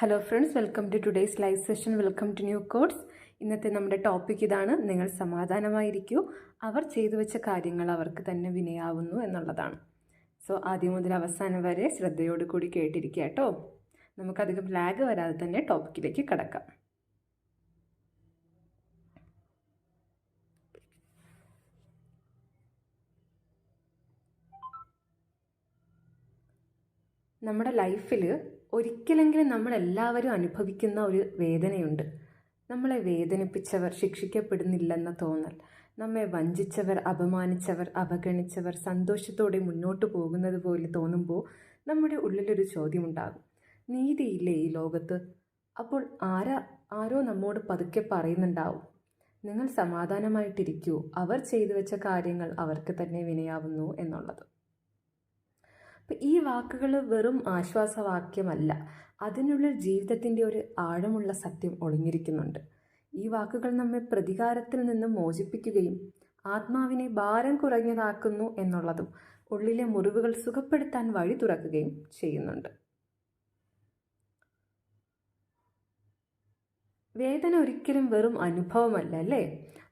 Hello friends welcome to today's live session welcome to new codes ഇന്നത്തെ നമ്മുടെ topic ഇതാണ്. നിങ്ങൾ സമാധാനമായിരിക്കൂ. അവർ ചെയ്തു വെച്ച കാര്യങ്ങൾ അവർക്ക് തന്നെ വിനയാവുന്നു എന്നുള്ളതാണ്. സോ ആദ്യം മുതൽ അവസാനം വരെ ശ്രദ്ധയോട് കൂടി കേട്ടിരിക്കുക കേട്ടോ. നമുക്കധികം ലാഗ് വരാതെ തന്നെ ടോപ്പിക്കിലേക്ക് കടക്കാം. നമ്മുടെ ലൈഫിൽ ഒരിക്കലെങ്കിലും നമ്മളെല്ലാവരും അനുഭവിക്കുന്ന ഒരു വേദനയുണ്ട്. നമ്മളെ വേദനിപ്പിച്ചവർ ശിക്ഷിക്കപ്പെടുന്നില്ലെന്ന തോന്നൽ. നമ്മെ വഞ്ചിച്ചവർ അപമാനിച്ചവർ അവഗണിച്ചവർ സന്തോഷത്തോടെ മുന്നോട്ട് പോകുന്നത് പോലെ തോന്നുമ്പോൾ നമ്മുടെ ഉള്ളിലൊരു ചോദ്യമുണ്ടാകും. നീതിയില്ലേ ഈ ലോകത്ത്? അപ്പോൾ ആരാ ആരോ നമ്മോട് പതുക്കെ പറയുന്നുണ്ടാവും. നിങ്ങൾ സമാധാനമായിട്ടിരിക്കൂ. അവർ ചെയ്തു വെച്ച കാര്യങ്ങൾ അവർക്ക് തന്നെ വിനയാവുന്നു എന്നുള്ളത്. അപ്പം ഈ വാക്കുകൾ വെറും ആശ്വാസവാക്യമല്ല. അതിനുള്ളിൽ ജീവിതത്തിന്റെ ഒരു ആഴമുള്ള സത്യം ഒളിഞ്ഞിരിക്കുന്നുണ്ട്. ഈ വാക്കുകൾ നമ്മെ പ്രതികാരത്തിൽ നിന്ന് മോചിപ്പിക്കുകയും ആത്മാവിനെ ഭാരം കുറഞ്ഞതാക്കുന്നു എന്നുള്ളതും ഉള്ളിലെ മുറിവുകൾ സുഖപ്പെടുത്താൻ വഴി തുറക്കുകയും ചെയ്യുന്നുണ്ട്. വേദന ഒരിക്കലും വെറും അനുഭവമല്ല അല്ലേ?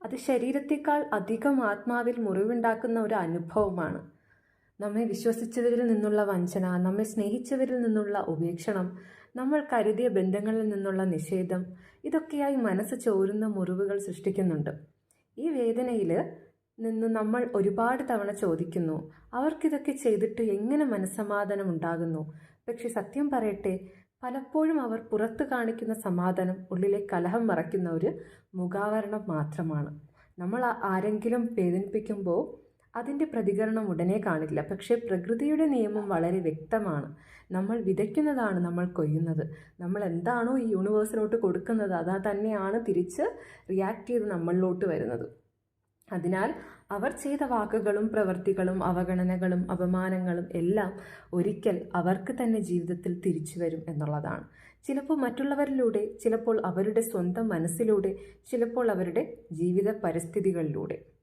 അത് ശരീരത്തേക്കാൾ അധികം ആത്മാവിൽ മുറിവുണ്ടാക്കുന്ന ഒരു അനുഭവമാണ്. നമ്മെ വിശ്വസിച്ചവരിൽ നിന്നുള്ള വഞ്ചന നമ്മെ സ്നേഹിച്ചവരിൽ നിന്നുള്ള ഉപേക്ഷണം നമ്മൾ കരുതിയ ബന്ധങ്ങളിൽ നിന്നുള്ള നിഷേധം ഇതൊക്കെയായി മനസ്സ് ചോരുന്ന മുറിവുകൾ സൃഷ്ടിക്കുന്നുണ്ട്. ഈ വേദനയിൽ നിന്ന് നമ്മൾ ഒരുപാട് തവണ ചോദിക്കുന്നു അവർക്കിതൊക്കെ ചെയ്തിട്ട് എങ്ങനെ മനസ്സമാധാനം ഉണ്ടാകുന്നു? പക്ഷെ സത്യം പറയട്ടെ പലപ്പോഴും അവർ പുറത്ത് കാണിക്കുന്ന സമാധാനം ഉള്ളിലെ കലഹം മറയ്ക്കുന്ന ഒരു മുഖാവരണം മാത്രമാണ്. നമ്മൾ ആരെങ്കിലും വേദനിപ്പിക്കുമ്പോൾ അതിന്റെ പ്രതികരണം ഉടനെ കാണില്ല. പക്ഷേ പ്രകൃതിയുടെ നിയമം വളരെ വ്യക്തമാണ്. നമ്മൾ വിതയ്ക്കുന്നതാണ് നമ്മൾ കൊയ്യുന്നത്. നമ്മൾ എന്താണോ ഈ യൂണിവേഴ്സിലോട്ട് കൊടുക്കുന്നത് അതാ തന്നെയാണ് തിരിച്ച് റിയാക്ട് ചെയ്ത് നമ്മളിലോട്ട് വരുന്നത്. അതിനാൽ അവർ ചെയ്ത വാക്കുകളും പ്രവൃത്തികളും അവഗണനകളും അപമാനങ്ങളും എല്ലാം ഒരിക്കൽ അവർക്ക് തന്നെ ജീവിതത്തിൽ തിരിച്ചു വരും എന്നുള്ളതാണ്. ചിലപ്പോൾ മറ്റുള്ളവരിലൂടെ ചിലപ്പോൾ അവരുടെ സ്വന്തം മനസ്സിലൂടെ ചിലപ്പോൾ അവരുടെ ജീവിത പരിസ്ഥിതികളിലൂടെ.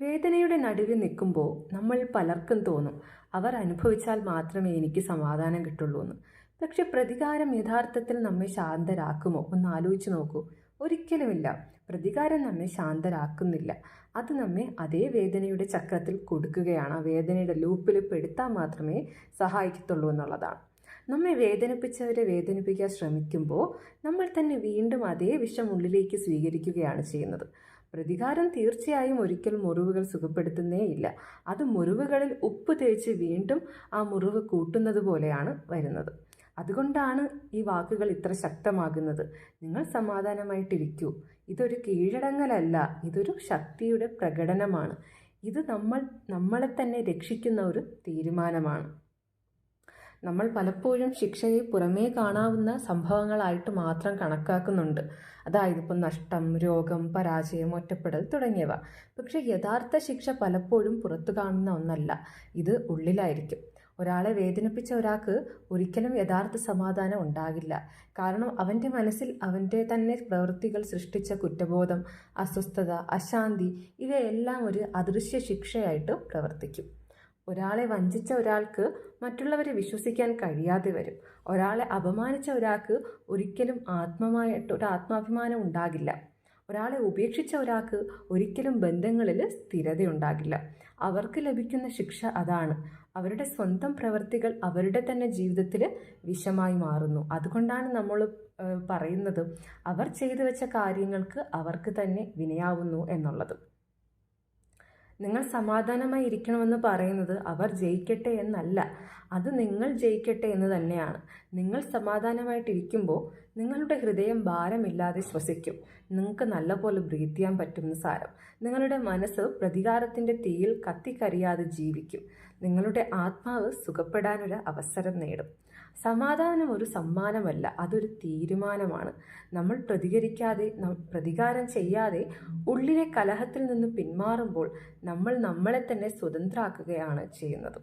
വേദനയുടെ നടുവിൽ നിൽക്കുമ്പോൾ നമ്മൾ പലർക്കും തോന്നും അവർ അനുഭവിച്ചാൽ മാത്രമേ എനിക്ക് സമാധാനം കിട്ടുള്ളൂ എന്ന് പക്ഷെ പ്രതികാരം യഥാർത്ഥത്തിൽ നമ്മെ ശാന്തരാക്കുമോ? ഒന്ന് ആലോചിച്ച് നോക്കൂ. ഒരിക്കലുമില്ല. പ്രതികാരം നമ്മെ ശാന്തരാക്കുന്നില്ല. അത് നമ്മെ അതേ വേദനയുടെ ചക്രത്തിൽ കൊടുക്കുകയാണ്. ആ വേദനയുടെ ലൂപ്പിൽ പെടുത്താൻ മാത്രമേ സഹായിക്കത്തുള്ളൂ എന്നുള്ളതാണ്. നമ്മെ വേദനിപ്പിച്ചവരെ വേദനിപ്പിക്കാൻ ശ്രമിക്കുമ്പോൾ നമ്മൾ തന്നെ വീണ്ടും അതേ വിഷം ഉള്ളിലേക്ക് സ്വീകരിക്കുകയാണ് ചെയ്യുന്നത്. പ്രതികാരം തീർച്ചയായും ഒരിക്കൽ മുറിവുകൾ സുഖപ്പെടുത്തുന്നേ ഇല്ല. അത് മുറിവുകളിൽ ഉപ്പ് തേച്ച് വീണ്ടും ആ മുറിവ് കൂട്ടുന്നത് പോലെയാണ് വരുന്നത്. അതുകൊണ്ടാണ് ഈ വാക്കുകൾ ഇത്ര ശക്തമാകുന്നത്. നിങ്ങൾ സമാധാനമായിട്ടിരിക്കൂ. ഇതൊരു കീഴടങ്ങലല്ല. ഇതൊരു ശക്തിയുടെ പ്രകടനമാണ്. ഇത് നമ്മൾ നമ്മളെ തന്നെ രക്ഷിക്കുന്ന ഒരു തീരുമാനമാണ്. നമ്മൾ പലപ്പോഴും ശിക്ഷയെ പുറമേ കാണാവുന്ന സംഭവങ്ങളായിട്ട് മാത്രം കണക്കാക്കുന്നുണ്ട്. അതായത് ഇപ്പം നഷ്ടം രോഗം പരാജയം ഒറ്റപ്പെടൽ തുടങ്ങിയവ. പക്ഷേ യഥാർത്ഥ ശിക്ഷ പലപ്പോഴും പുറത്തു കാണുന്ന ഒന്നല്ല. ഇത് ഉള്ളിലായിരിക്കും. ഒരാളെ വേദനിപ്പിച്ച ഒരാൾക്ക് ഒരിക്കലും യഥാർത്ഥ സമാധാനം ഉണ്ടാകില്ല. കാരണം അവന്റെ മനസ്സിൽ അവന്റെ തന്നെ പ്രവൃത്തികൾ സൃഷ്ടിച്ച കുറ്റബോധം അസ്വസ്ഥത അശാന്തി ഇവയെല്ലാം ഒരു അദൃശ്യ ശിക്ഷയായിട്ട് പ്രവർത്തിക്കും. ഒരാളെ വഞ്ചിച്ച ഒരാൾക്ക് മറ്റുള്ളവരെ വിശ്വസിക്കാൻ കഴിയാതെ വരും. ഒരാളെ അപമാനിച്ച ഒരാൾക്ക് ഒരിക്കലും ആത്മമായിട്ട് ഒരു ആത്മാഭിമാനം ഉണ്ടാകില്ല. ഒരാളെ ഉപേക്ഷിച്ച ഒരാൾക്ക് ഒരിക്കലും ബന്ധങ്ങളിൽ സ്ഥിരതയുണ്ടാകില്ല. അവർക്ക് ലഭിക്കുന്ന ശിക്ഷ അതാണ്. അവരുടെ സ്വന്തം പ്രവൃത്തികൾ അവരുടെ തന്നെ ജീവിതത്തിൽ വിഷമായി മാറുന്നു. അതുകൊണ്ടാണ് നമ്മൾ പറയുന്നത് അവർ ചെയ്തു വെച്ച കാര്യങ്ങൾക്ക് അവർക്ക് തന്നെ വിനയാവുന്നു എന്നുള്ളത്. നിങ്ങൾ സമാധാനമായി ഇരിക്കണമെന്ന് പറയുന്നത് അവർ ജയിക്കട്ടെ എന്നല്ല. അത് നിങ്ങൾ ജയിക്കട്ടെ എന്ന് തന്നെയാണ്. നിങ്ങൾ സമാധാനമായിട്ടിരിക്കുമ്പോൾ നിങ്ങളുടെ ഹൃദയം ഭാരമില്ലാതെ ശ്വസിക്കും. നിങ്ങൾക്ക് നല്ലപോലെ ബ്രീത്ത് ചെയ്യാൻ പറ്റുന്ന സാരം. നിങ്ങളുടെ മനസ്സ് പ്രതികാരത്തിന്റെ തീയിൽ കത്തിക്കരിയാതെ ജീവിക്കും. നിങ്ങളുടെ ആത്മാവ് സുഖപ്പെടാനൊരു അവസരം നേടും. സമാധാനം ഒരു സമ്മാനമല്ല അതൊരു തീരുമാനമാണ്. നമ്മൾ പ്രതികരിക്കാതെ പ്രതികാരം ചെയ്യാതെ ഉള്ളിലെ കലഹത്തിൽ നിന്ന് പിന്മാറുമ്പോൾ നമ്മൾ നമ്മളെ തന്നെ സ്വതന്ത്രാക്കുകയാണ് ചെയ്യുന്നത്.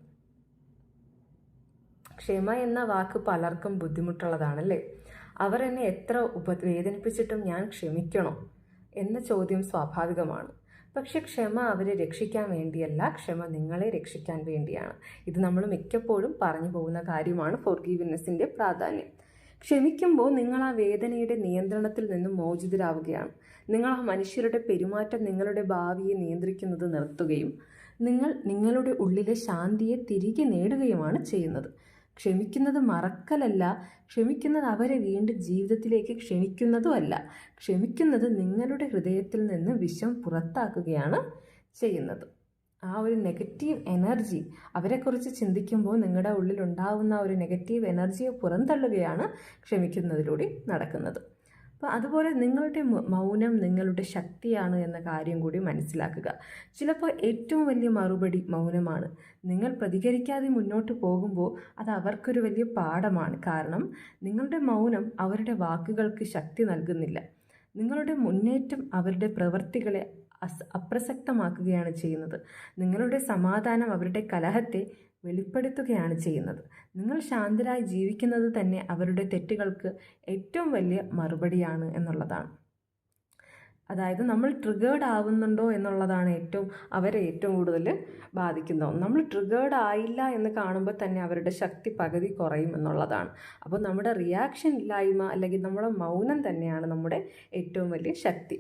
ക്ഷമ എന്ന വാക്ക് പലർക്കും ബുദ്ധിമുട്ടുള്ളതാണല്ലേ? അവർ എന്നെ എത്ര ഉപ വേദനിപ്പിച്ചിട്ടും ഞാൻ ക്ഷമിക്കണോ? എന്ന ചോദ്യം സ്വാഭാവികമാണ്. പക്ഷെ ക്ഷമ അവരെ രക്ഷിക്കാൻ വേണ്ടിയല്ല ക്ഷമ നിങ്ങളെ രക്ഷിക്കാൻ വേണ്ടിയാണ്. ഇത് നമ്മൾ മിക്കപ്പോഴും പറഞ്ഞു പോകുന്ന കാര്യമാണ് ഫോർ ഗീവിനെസ്സിന്റെ പ്രാധാന്യം. ക്ഷമിക്കുമ്പോൾ നിങ്ങൾ ആ വേദനയുടെ നിയന്ത്രണത്തിൽ നിന്നും മോചിതരാവുകയാണ്. നിങ്ങൾ ആ മനുഷ്യരുടെ പെരുമാറ്റം നിങ്ങളുടെ ഭാവിയെ നിയന്ത്രിക്കുന്നത് നിർത്തുകയും നിങ്ങൾ നിങ്ങളുടെ ഉള്ളിലെ ശാന്തിയെ തിരികെ നേടുകയുമാണ് ചെയ്യുന്നത്. ക്ഷമിക്കുന്നത് മറക്കലല്ല. ക്ഷമിക്കുന്നത് അവരെ വീണ്ടും ജീവിതത്തിലേക്ക് ക്ഷണിക്കുന്നതുമല്ല. ക്ഷമിക്കുന്നത് നിങ്ങളുടെ ഹൃദയത്തിൽ നിന്ന് വിഷം പുറത്താക്കുകയാണ് ചെയ്യുന്നത്. ആ ഒരു നെഗറ്റീവ് എനർജി അവരെക്കുറിച്ച് ചിന്തിക്കുമ്പോൾ നിങ്ങളുടെ ഉള്ളിൽ ഉണ്ടാകുന്ന ഒരു നെഗറ്റീവ് എനർജിയെ പുറന്തള്ളുകയാണ് ക്ഷമിക്കുന്നതിലൂടെ നടക്കുന്നത്. അപ്പോൾ അതുപോലെ നിങ്ങളുടെ മൗനം നിങ്ങളുടെ ശക്തിയാണ് എന്ന കാര്യം കൂടി മനസ്സിലാക്കുക. ചിലപ്പോൾ ഏറ്റവും വലിയ മറുപടി മൗനമാണ്. നിങ്ങൾ പ്രതികരിക്കാതെ മുന്നോട്ട് പോകുമ്പോൾ അത് അവർക്കൊരു വലിയ പാഠമാണ്. കാരണം നിങ്ങളുടെ മൗനം അവരുടെ വാക്കുകൾക്ക് ശക്തി നൽകുന്നില്ല. നിങ്ങളുടെ മുന്നേറ്റം അവരുടെ പ്രവൃത്തികളെ അപ്രസക്തമാക്കുകയാണ് ചെയ്യുന്നത്. നിങ്ങളുടെ സമാധാനം അവരുടെ കലഹത്തെ വെളിപ്പെടുത്തുകയാണ് ചെയ്യുന്നത്. നിങ്ങൾ ശാന്തരായി ജീവിക്കുന്നത് തന്നെ അവരുടെ തെറ്റുകൾക്ക് ഏറ്റവും വലിയ മറുപടിയാണ് എന്നുള്ളതാണ്. അതായത് നമ്മൾ ട്രിഗേർഡ് ആവുന്നുണ്ടോ എന്നുള്ളതാണ് ഏറ്റവും അവരെ ഏറ്റവും കൂടുതൽ ബാധിക്കുന്നത് നമ്മൾ ട്രിഗേർഡ് ആയില്ല എന്ന് കാണുമ്പോൾ തന്നെ അവരുടെ ശക്തി പകുതി കുറയും എന്നുള്ളതാണ്. അപ്പോൾ നമ്മുടെ റിയാക്ഷൻ ഇല്ലായ്മ അല്ലെങ്കിൽ നമ്മുടെ മൗനം തന്നെയാണ് നമ്മുടെ ഏറ്റവും വലിയ ശക്തി.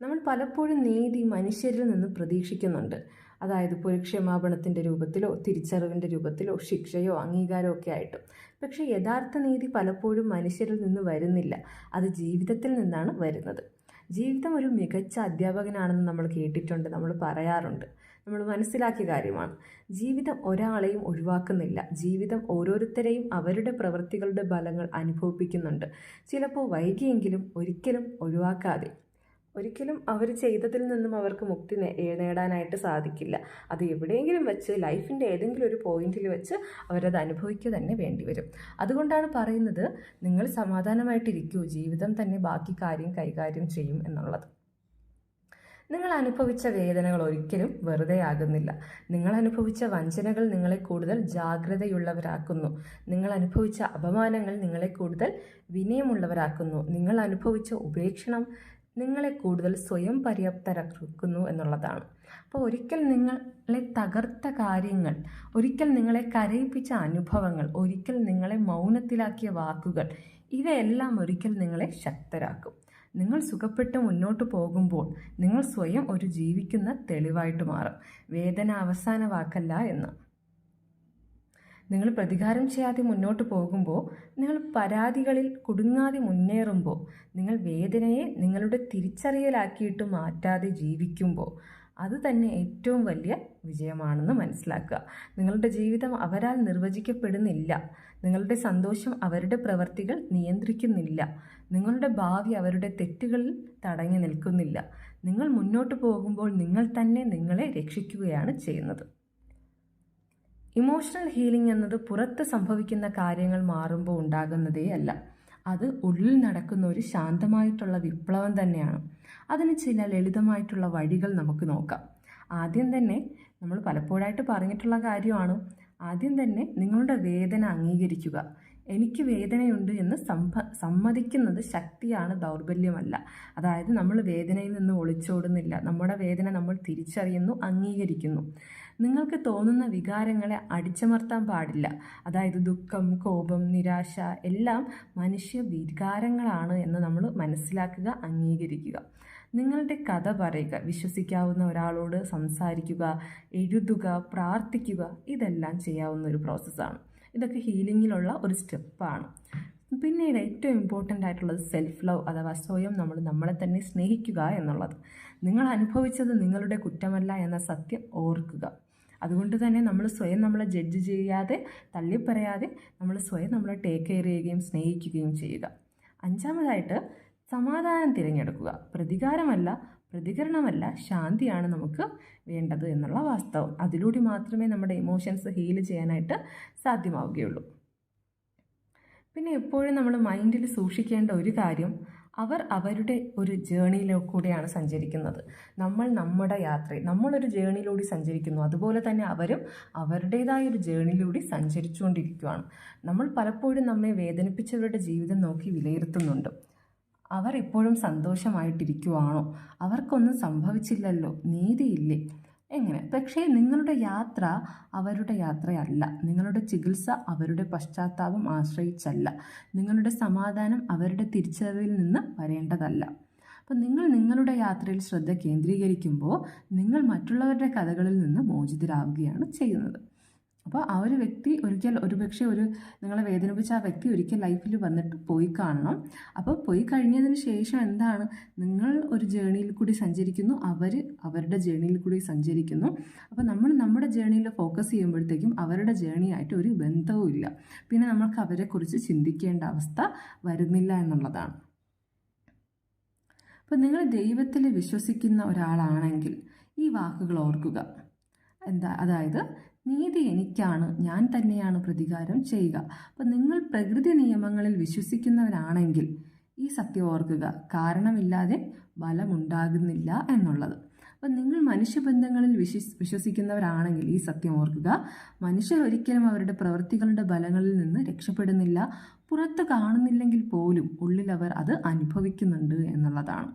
നമ്മൾ പലപ്പോഴും നീതി മനുഷ്യരിൽ നിന്ന് പ്രതീക്ഷിക്കുന്നുണ്ട്. അതായത് ഇപ്പോൾ ഒരു ക്ഷമാപണത്തിന്റെ രൂപത്തിലോ തിരിച്ചറിവിന്റെ രൂപത്തിലോ ശിക്ഷയോ അംഗീകാരമോ ഒക്കെ ആയിട്ട്. പക്ഷേ യഥാർത്ഥ നീതി പലപ്പോഴും മനുഷ്യരിൽ നിന്ന് വരുന്നില്ല. അത് ജീവിതത്തിൽ നിന്നാണ് വരുന്നത്. ജീവിതം ഒരു മികച്ച അധ്യാപകനാണെന്ന് നമ്മൾ കേട്ടിട്ടുണ്ട് നമ്മൾ പറയാറുണ്ട്. നമ്മൾ മനസ്സിലാക്കിയ കാര്യമാണ്. ജീവിതം ഒരാളെയും ഒഴിവാക്കുന്നില്ല. ജീവിതം ഓരോരുത്തരെയും അവരുടെ പ്രവൃത്തികളുടെ ഫലങ്ങൾ അനുഭവിപ്പിക്കുന്നുണ്ട്. ചിലപ്പോൾ വൈകിയെങ്കിലും ഒരിക്കലും ഒഴിവാക്കാതെ ഒരിക്കലും അവർ ചെയ്തതിൽ നിന്നും അവർക്ക് മുക്തി നേടാനായിട്ട് സാധിക്കില്ല. അത് എവിടെയെങ്കിലും വെച്ച് ലൈഫിന്റെ ഏതെങ്കിലും ഒരു പോയിന്റിൽ വെച്ച് അവരത് അനുഭവിക്കുക തന്നെ വേണ്ടി വരും. അതുകൊണ്ടാണ് പറയുന്നത് നിങ്ങൾ സമാധാനമായിട്ടിരിക്കൂ ജീവിതം തന്നെ ബാക്കി കാര്യം കൈകാര്യം ചെയ്യും എന്നുള്ളത്. നിങ്ങൾ അനുഭവിച്ച വേദനകൾ ഒരിക്കലും വെറുതെ ആകുന്നില്ല. നിങ്ങൾ അനുഭവിച്ച വഞ്ചനകൾ നിങ്ങളെ കൂടുതൽ ജാഗ്രതയുള്ളവരാക്കുന്നു. നിങ്ങൾ അനുഭവിച്ച അപമാനങ്ങൾ നിങ്ങളെ കൂടുതൽ വിനയമുള്ളവരാക്കുന്നു. നിങ്ങൾ അനുഭവിച്ച ഉപേക്ഷണം നിങ്ങളെ കൂടുതൽ സ്വയം പര്യാപ്തരാക്കുന്നു എന്നുള്ളതാണ്. അപ്പോൾ ഒരിക്കൽ നിങ്ങളെ തകർത്ത കാര്യങ്ങൾ ഒരിക്കൽ നിങ്ങളെ കരയിപ്പിച്ച അനുഭവങ്ങൾ ഒരിക്കൽ നിങ്ങളെ മൗനത്തിലാക്കിയ വാക്കുകൾ ഇവയെല്ലാം ഒരിക്കൽ നിങ്ങളെ ശക്തരാക്കും. നിങ്ങൾ സുഖപ്പെട്ട് മുന്നോട്ട് പോകുമ്പോൾ നിങ്ങൾ സ്വയം ഒരു ജീവിക്കുന്ന തെളിവായിട്ട് മാറും. വേദന അവസാന വാക്കല്ല എന്ന്. നിങ്ങൾ പ്രതികാരം ചെയ്യാതെ മുന്നോട്ട് പോകുമ്പോൾ നിങ്ങൾ പരാതികളിൽ കുടുങ്ങാതെ മുന്നേറുമ്പോൾ നിങ്ങൾ വേദനയെ നിങ്ങളുടെ തിരിച്ചറിയലാക്കിയിട്ട് മാറ്റാതെ ജീവിക്കുമ്പോൾ അത് തന്നെ ഏറ്റവും വലിയ വിജയമാണെന്ന് മനസ്സിലാക്കുക. നിങ്ങളുടെ ജീവിതം അവരാൽ നിർവചിക്കപ്പെടുന്നില്ല. നിങ്ങളുടെ സന്തോഷം അവരുടെ പ്രവർത്തികൾ നിയന്ത്രിക്കുന്നില്ല. നിങ്ങളുടെ ഭാവി അവരുടെ തെറ്റുകളിൽ തടഞ്ഞു നിൽക്കുന്നില്ല. നിങ്ങൾ മുന്നോട്ട് പോകുമ്പോൾ നിങ്ങൾ തന്നെ നിങ്ങളെ രക്ഷിക്കുകയാണ് ചെയ്യുന്നത്. ഇമോഷണൽ ഹീലിംഗ് എന്നത് പുറത്ത് സംഭവിക്കുന്ന കാര്യങ്ങൾ മാറുമ്പോൾ ഉണ്ടാകുന്നതേ അല്ല. അത് ഉള്ളിൽ നടക്കുന്ന ഒരു ശാന്തമായിട്ടുള്ള വിപ്ലവം തന്നെയാണ്. അതിന് ചില ലളിതമായിട്ടുള്ള വഴികൾ നമുക്ക് നോക്കാം. ആദ്യം തന്നെ നമ്മൾ പലപ്പോഴായിട്ട് പറഞ്ഞിട്ടുള്ള കാര്യമാണ്. ആദ്യം തന്നെ നിങ്ങളുടെ വേദന അംഗീകരിക്കുക. എനിക്ക് വേദനയുണ്ട് എന്ന് സംഭ സമ്മതിക്കുന്നത് ശക്തിയാണ് ദൗർബല്യമല്ല. അതായത് നമ്മൾ വേദനയിൽ നിന്ന് ഒളിച്ചോടുന്നില്ല. നമ്മുടെ വേദന നമ്മൾ തിരിച്ചറിയുന്നു അംഗീകരിക്കുന്നു. നിങ്ങൾക്ക് തോന്നുന്ന വികാരങ്ങളെ അടിച്ചമർത്താൻ പാടില്ല. അതായത് ദുഃഖം കോപം നിരാശ എല്ലാം മനുഷ്യ വികാരങ്ങളാണ് എന്ന് നമ്മൾ മനസ്സിലാക്കുക അംഗീകരിക്കുക. നിങ്ങളുടെ കഥ പറയുക വിശ്വസിക്കാവുന്ന ഒരാളോട് സംസാരിക്കുക എഴുതുക പ്രാർത്ഥിക്കുക ഇതെല്ലാം ചെയ്യാവുന്ന ഒരു പ്രോസസ്സാണ്. ഇതൊക്കെ ഹീലിങ്ങിലുള്ള ഒരു സ്റ്റെപ്പാണ്. പിന്നീട് ഏറ്റവും ഇമ്പോർട്ടന്റ് ആയിട്ടുള്ളത് സെൽഫ് ലവ് അഥവാ സ്വയം നമ്മൾ നമ്മളെ തന്നെ സ്നേഹിക്കുക എന്നുള്ളത്. നിങ്ങൾ അനുഭവിച്ചത് നിങ്ങളുടെ കുറ്റമല്ല എന്ന സത്യം ഓർക്കുക. അതുകൊണ്ട് തന്നെ നമ്മൾ സ്വയം നമ്മളെ ജഡ്ജ് ചെയ്യാതെ തള്ളിപ്പറയാതെ നമ്മൾ സ്വയം നമ്മളെ ടേക്ക് കെയർ ചെയ്യുകയും സ്നേഹിക്കുകയും ചെയ്യുക. അഞ്ചാമതായിട്ട് സമാധാനം തിരഞ്ഞെടുക്കുക. പ്രതികാരമല്ല പ്രതികരണമല്ല ശാന്തിയാണ് നമുക്ക് വേണ്ടത് എന്നുള്ള വാസ്തവം. അതിലൂടെ മാത്രമേ നമ്മുടെ ഇമോഷൻസ് ഹീൽ ചെയ്യാനായിട്ട് സാധ്യമാവുകയുള്ളൂ. പിന്നെ എപ്പോഴും നമ്മൾ മൈൻഡിൽ സൂക്ഷിക്കേണ്ട ഒരു കാര്യം അവർ അവരുടെ ഒരു ജേണിയിലോ കൂടെയാണ് സഞ്ചരിക്കുന്നത്. നമ്മൾ നമ്മുടെ യാത്രയിൽ നമ്മളൊരു ജേണിയിലൂടെ സഞ്ചരിക്കുന്നു. അതുപോലെ തന്നെ അവരും അവരുടേതായ ഒരു ജേണിയിലൂടെ സഞ്ചരിച്ചുകൊണ്ടിരിക്കുകയാണ് നമ്മൾ പലപ്പോഴും നമ്മെ വേദനിപ്പിച്ചവരുടെ ജീവിതം നോക്കി വിലയിരുത്തുന്നുണ്ട്. അവർ ഇപ്പോഴും സന്തോഷമായിട്ടിരിക്കുവാണോ? അവർക്കൊന്നും സംഭവിച്ചില്ലല്ലോ. നീതിയില്ലേ? എങ്ങനെ? പക്ഷേ നിങ്ങളുടെ യാത്ര അവരുടെ യാത്രയല്ല. നിങ്ങളുടെ ചികിത്സ അവരുടെ പശ്ചാത്താപം ആശ്രയിച്ചല്ല. നിങ്ങളുടെ സമാധാനം അവരുടെ തിരിച്ചറിവിൽ നിന്ന് വരേണ്ടതല്ല. അപ്പം നിങ്ങൾ നിങ്ങളുടെ യാത്രയിൽ ശ്രദ്ധ കേന്ദ്രീകരിക്കുമ്പോൾ നിങ്ങൾ മറ്റുള്ളവരുടെ കഥകളിൽ നിന്ന് മോചിതരാവുകയാണ് ചെയ്യുന്നത്. അപ്പോൾ ആ ഒരു വ്യക്തി ഒരിക്കൽ ഒരുപക്ഷെ ഒരു നിങ്ങളെ വേദനിപ്പിച്ച ആ വ്യക്തി ഒരിക്കൽ ലൈഫിൽ വന്നിട്ട് പോയി കാണണം. അപ്പോൾ പോയി കഴിഞ്ഞതിന് ശേഷം എന്താണ്? നിങ്ങൾ ഒരു ജേണിയിൽ കൂടി സഞ്ചരിക്കുന്നു. അവർ അവരുടെ ജേണിയിൽ കൂടി സഞ്ചരിക്കുന്നു. അപ്പോൾ നമ്മൾ നമ്മുടെ ജേണിയിൽ ഫോക്കസ് ചെയ്യുമ്പോഴത്തേക്കും അവരുടെ ജേണിയായിട്ട് ഒരു ബന്ധവും ഇല്ല. പിന്നെ നമ്മൾക്ക് അവരെക്കുറിച്ച് ചിന്തിക്കേണ്ട അവസ്ഥ വരുന്നില്ല എന്നുള്ളതാണ്. അപ്പോൾ നിങ്ങൾ ദൈവത്തിൽ വിശ്വസിക്കുന്ന ഒരാളാണെങ്കിൽ ഈ വാക്കുകൾ ഓർക്കുക. എന്താ? അതായത് നീതി എനിക്കാണ് ഞാൻ തന്നെയാണ് പ്രതികാരം ചെയ്യുക. അപ്പം നിങ്ങൾ പ്രകൃതി നിയമങ്ങളിൽ വിശ്വസിക്കുന്നവരാണെങ്കിൽ ഈ സത്യം ഓർക്കുക. കാരണമില്ലാതെ ബലമുണ്ടാകുന്നില്ല എന്നുള്ളത്. അപ്പം നിങ്ങൾ മനുഷ്യബന്ധങ്ങളിൽ വിശ്വസ് വിശ്വസിക്കുന്നവരാണെങ്കിൽ ഈ സത്യം ഓർക്കുക. മനുഷ്യർ ഒരിക്കലും അവരുടെ പ്രവൃത്തികളുടെ ബലങ്ങളിൽ നിന്ന് രക്ഷപ്പെടുന്നില്ല. പുറത്ത് കാണുന്നില്ലെങ്കിൽ പോലും ഉള്ളിൽ അവർ അത് അനുഭവിക്കുന്നുണ്ട് എന്നുള്ളതാണ്.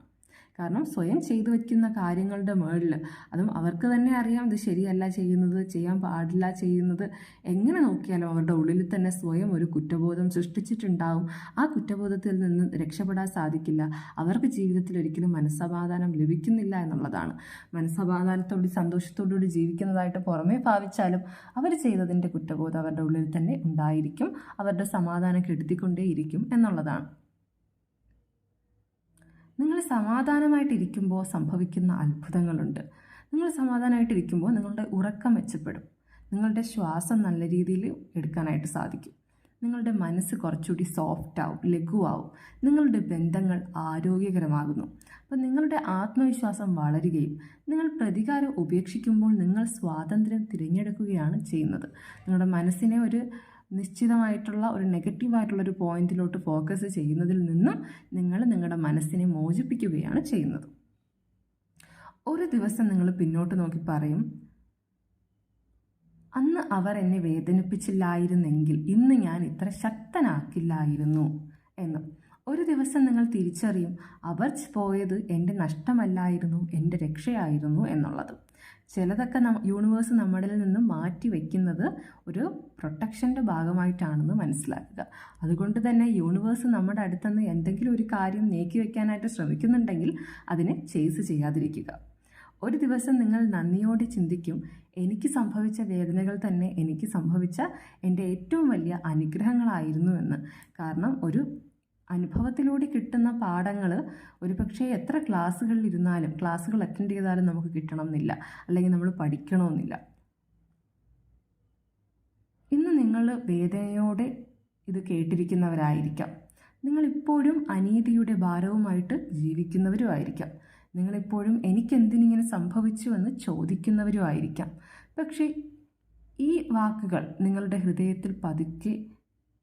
കാരണം സ്വയം ചെയ്തു വയ്ക്കുന്ന കാര്യങ്ങളുടെ മുകളിൽ അതും അവർക്ക് തന്നെ അറിയാം ഇത് ശരിയല്ല ചെയ്യുന്നത് ചെയ്യാൻ പാടില്ല ചെയ്യുന്നത്. എങ്ങനെ നോക്കിയാലും അവരുടെ ഉള്ളിൽ തന്നെ സ്വയം ഒരു കുറ്റബോധം സൃഷ്ടിച്ചിട്ടുണ്ടാവും. ആ കുറ്റബോധത്തിൽ നിന്ന് രക്ഷപ്പെടാൻ സാധിക്കില്ല. അവർക്ക് ജീവിതത്തിൽ ഒരിക്കലും മനസ്സമാധാനം ലഭിക്കുന്നില്ല എന്നുള്ളതാണ്. മനസ്സമാധാനത്തോടെ സന്തോഷത്തോടുകൂടി ജീവിക്കുന്നതായിട്ട് പുറമേ ഭാവിച്ചാലും അവർ ചെയ്തതിന്റെ കുറ്റബോധം അവരുടെ ഉള്ളിൽ തന്നെ ഉണ്ടായിരിക്കും. അവരുടെ സമാധാനം കെടുത്തിക്കൊണ്ടേയിരിക്കും എന്നുള്ളതാണ്. സമാധാനമായിട്ടിരിക്കുമ്പോൾ സംഭവിക്കുന്ന അത്ഭുതങ്ങളുണ്ട്. നിങ്ങൾ സമാധാനമായിട്ടിരിക്കുമ്പോൾ നിങ്ങളുടെ ഉറക്കം മെച്ചപ്പെടും. നിങ്ങളുടെ ശ്വാസം നല്ല രീതിയിൽ എടുക്കാനായിട്ട് സാധിക്കും. നിങ്ങളുടെ മനസ്സ് കുറച്ചുകൂടി സോഫ്റ്റ് ആവും ലഘുവാവും. നിങ്ങളുടെ ബന്ധങ്ങൾ ആരോഗ്യകരമാകുന്നു. അപ്പം നിങ്ങളുടെ ആത്മവിശ്വാസം വളരുകയും നിങ്ങൾ പ്രതികാരം ഉപേക്ഷിക്കുമ്പോൾ നിങ്ങൾ സ്വാതന്ത്ര്യം തിരഞ്ഞെടുക്കുകയാണ് ചെയ്യുന്നത്. നിങ്ങളുടെ മനസ്സിനെ ഒരു നിശ്ചിതമായിട്ടുള്ള ഒരു നെഗറ്റീവായിട്ടുള്ള ഒരു പോയിന്റിലോട്ട് ഫോക്കസ് ചെയ്യുന്നതിൽ നിന്നും നിങ്ങൾ നിങ്ങളുടെ മനസ്സിനെ മോചിപ്പിക്കുകയാണ് ചെയ്യുന്നത്. ഒരു ദിവസം നിങ്ങൾ പിന്നോട്ട് നോക്കി പറയും അന്ന് അവർ എന്നെ വേദനിപ്പിച്ചില്ലായിരുന്നെങ്കിൽ ഇന്ന് ഞാൻ ഇത്ര ശക്തനാക്കില്ലായിരുന്നു എന്ന്. ഒരു ദിവസം നിങ്ങൾ തിരിച്ചറിയും അവർ പോയത് എന്റെ നഷ്ടമല്ലായിരുന്നു എന്റെ രക്ഷയായിരുന്നു എന്നുള്ളത്. ചിലതൊക്കെ യൂണിവേഴ്സ് നമ്മളിൽ നിന്ന് മാറ്റി വയ്ക്കുന്നത് ഒരു പ്രൊട്ടക്ഷന്റെ ഭാഗമായിട്ടാണെന്ന് മനസ്സിലാക്കുക. അതുകൊണ്ട് തന്നെ യൂണിവേഴ്സ് നമ്മുടെ അടുത്തുനിന്ന് എന്തെങ്കിലും ഒരു കാര്യം നീക്കി വയ്ക്കാനായിട്ട് ശ്രമിക്കുന്നുണ്ടെങ്കിൽ അതിനെ ചേസ് ചെയ്യാതിരിക്കുക. ഒരു ദിവസം നിങ്ങൾ നന്ദിയോടെ ചിന്തിക്കും എനിക്ക് സംഭവിച്ച വേദനകൾ തന്നെ എനിക്ക് സംഭവിച്ച എന്റെ ഏറ്റവും വലിയ അനുഗ്രഹങ്ങളായിരുന്നു എന്ന്. കാരണം ഒരു അനുഭവത്തിലൂടെ കിട്ടുന്ന പാഠങ്ങൾ ഒരുപക്ഷെ എത്ര ക്ലാസ്സുകളിൽ ഇരുന്നാലും ക്ലാസ്സുകൾ അറ്റൻഡ് ചെയ്താലും നമുക്ക് കിട്ടണമെന്നില്ല. അല്ലെങ്കിൽ നമ്മൾ പഠിക്കണമെന്നില്ല. ഇന്ന് നിങ്ങൾ വേദനയോടെ ഇത് കേട്ടിരിക്കുന്നവരായിരിക്കാം. നിങ്ങളിപ്പോഴും അനീതിയുടെ ഭാരവുമായിട്ട് ജീവിക്കുന്നവരും ആയിരിക്കാം നിങ്ങളിപ്പോഴും എനിക്കെന്തിനിങ്ങനെ സംഭവിച്ചു എന്ന് ചോദിക്കുന്നവരും ആയിരിക്കാം പക്ഷേ ഈ വാക്കുകൾ നിങ്ങളുടെ ഹൃദയത്തിൽ പതുക്കെ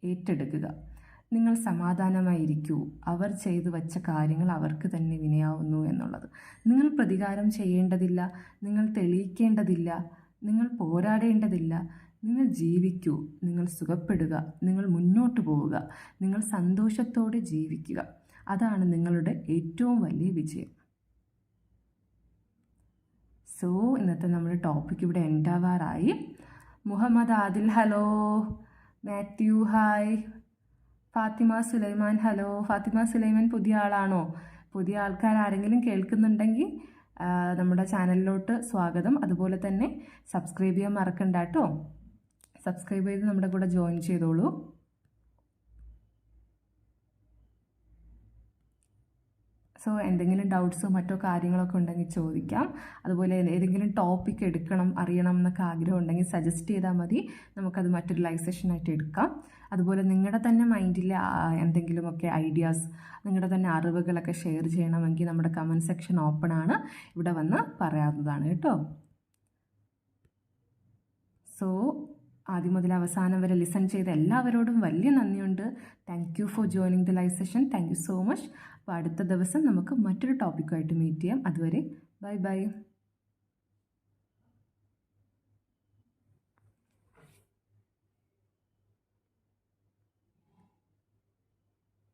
ഏറ്റെടുക്കുക. നിങ്ങൾ സമാധാനമായിരിക്കൂ. അവർ ചെയ്തു വച്ച കാര്യങ്ങൾ അവർക്ക് തന്നെ വിനയാവുന്നു എന്നുള്ളത്. നിങ്ങൾ പ്രതികാരം ചെയ്യേണ്ടതില്ല. നിങ്ങൾ തെളിയിക്കേണ്ടതില്ല. നിങ്ങൾ പോരാടേണ്ടതില്ല. നിങ്ങൾ ജീവിക്കൂ. നിങ്ങൾ സുഖപ്പെടുക. നിങ്ങൾ മുന്നോട്ട് പോവുക. നിങ്ങൾ സന്തോഷത്തോടെ ജീവിക്കുക. അതാണ് നിങ്ങളുടെ ഏറ്റവും വലിയ വിജയം. സോ ഇന്നത്തെ നമ്മുടെ ടോപ്പിക് ഇവിടെ എൻഡാവാറായി Muhammad Adil hello Mathew hi Fathima Sulaiman hello Fathima Sulaiman പുതിയ ആളാണോ? പുതിയ ആൾക്കാർ ആരെങ്കിലും കേൾക്കുന്നുണ്ടെങ്കിൽ നമ്മുടെ ചാനലിലോട്ട് സ്വാഗതം. അതുപോലെ തന്നെ സബ്സ്ക്രൈബ് ചെയ്യാൻ മറക്കണ്ട കേട്ടോ. സബ്സ്ക്രൈബ് ചെയ്ത് നമ്മുടെ കൂടെ ജോയിൻ ചെയ്തോളൂ. സോ എന്തെങ്കിലും ഡൗട്ട്സോ മറ്റോ കാര്യങ്ങളൊക്കെ ഉണ്ടെങ്കിൽ ചോദിക്കാം. അതുപോലെ ഏതെങ്കിലും ടോപ്പിക് എടുക്കണം അറിയണം എന്നൊക്കെ ആഗ്രഹം ഉണ്ടെങ്കിൽ സജസ്റ്റ് ചെയ്താൽ മതി. നമുക്കത് മറ്റൊരു ലൈവ് സെഷനായിട്ട് എടുക്കാം. അതുപോലെ നിങ്ങളുടെ തന്നെ മൈൻഡിലെ എന്തെങ്കിലുമൊക്കെ ഐഡിയാസ് നിങ്ങളുടെ തന്നെ അറിവുകളൊക്കെ ഷെയർ ചെയ്യണമെങ്കിൽ നമ്മുടെ കമന്റ് സെക്ഷൻ ഓപ്പൺ ആണ്. ഇവിടെ വന്ന് പറയാവുന്നതാണ് കേട്ടോ. സോ ആദ്യം മുതൽ അവസാനം വരെ ലിസൺ ചെയ്ത എല്ലാവരോടും വലിയ നന്ദിയുണ്ട്. Thank you for joining the live session thank you so much അപ്പോൾ അടുത്ത ദിവസം നമുക്ക് മറ്റൊരു ടോപ്പിക്കുമായിട്ട് മീറ്റ് ചെയ്യാം. അതുവരെ ബൈ ബൈ